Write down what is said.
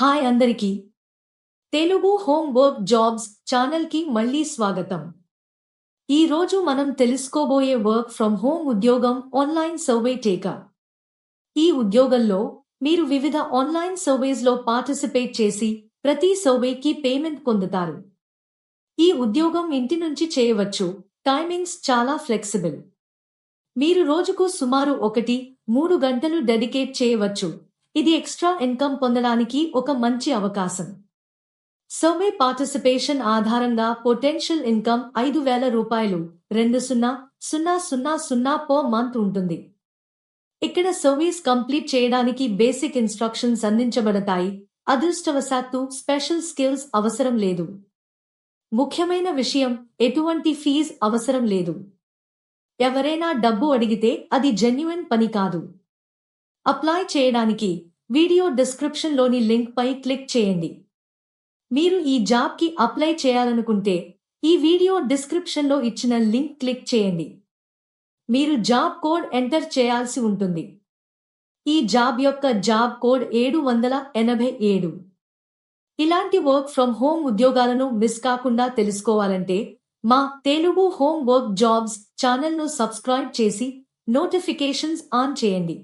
Hi అందరికీ. Telugu home work jobs ఛానల్కి మళ్ళీ స్వాగతం. ఈ రోజు మనం తెలుసుకోబోయే వర్క్ ఫ్రమ్ హోమ్ ఉద్యోగం ఆన్లైన్ సర్వే టేక. ఈ ఉద్యోగంలో మీరు వివిధ ఆన్లైన్ సర్వేస్లో పార్టిసిపేట్ చేసి ప్రతి సర్వేకి పేమెంట్ పొందుతారు. ఈ ఉద్యోగం ఇంటి నుంచి చేయవచ్చు. టైమింగ్స్ చాలా ఫ్లెక్సిబుల్. మీరు రోజుకు సుమారు ఒకటి మూడు గంటలు డెడికేట్ చేయవచ్చు. ఇది ఎక్స్ట్రా ఇన్కమ్ పొందడానికి ఒక మంచి అవకాశం. సర్వే పార్టిసిపేషన్ ఆధారంగా పొటెన్షియల్ ఇన్కమ్ ఐదు వేల రూపాయలు రెండు సున్నా సున్నా సున్నా సున్నా పర్ మంత్ ఉంటుంది. ఇక్కడ సర్వీస్ కంప్లీట్ చేయడానికి బేసిక్ ఇన్స్ట్రక్షన్స్ అందించబడతాయి. అదృష్టవశాత్తు స్పెషల్ స్కిల్స్ అవసరం లేదు. ముఖ్యమైన విషయం ఎటువంటి ఫీజ్ అవసరం లేదు. ఎవరైనా డబ్బు అడిగితే అది జెన్యున్ పని కాదు. అప్లై చేయడానికి వీడియో డిస్క్రిప్షన్లోని లింక్ పై క్లిక్ చేయండి. మీరు ఈ జాబ్కి అప్లై చేయాలనుకుంటే ఈ వీడియో డిస్క్రిప్షన్లో ఇచ్చిన లింక్ క్లిక్ చేయండి. మీరు జాబ్ కోడ్ ఎంటర్ చేయాల్సి ఉంటుంది. ఈ జాబ్ యొక్క జాబ్ కోడ్ ఏడు వందల ఎనభై ఏడు. ఇలాంటి వర్క్ ఫ్రమ్ హోమ్ ఉద్యోగాలను మిస్ కాకుండా తెలుసుకోవాలంటే మా తెలుగు హోమ్ వర్క్ జాబ్స్ ఛానల్ను సబ్స్క్రైబ్ చేసి నోటిఫికేషన్స్ ఆన్ చేయండి.